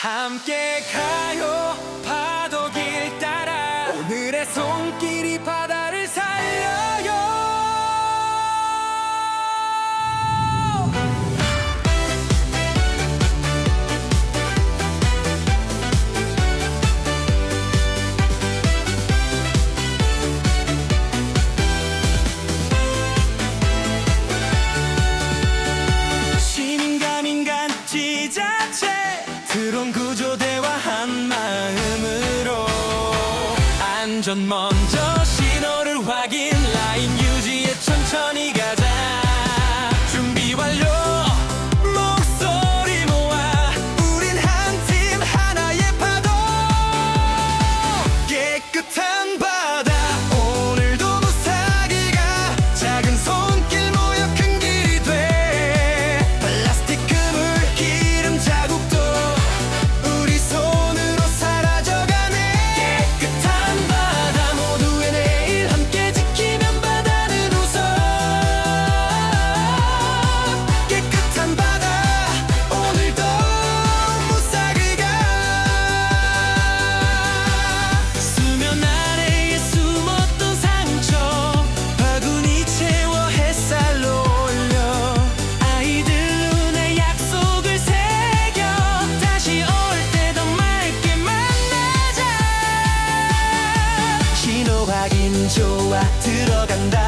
함께 가 운전 먼저 신호를 확인. んだ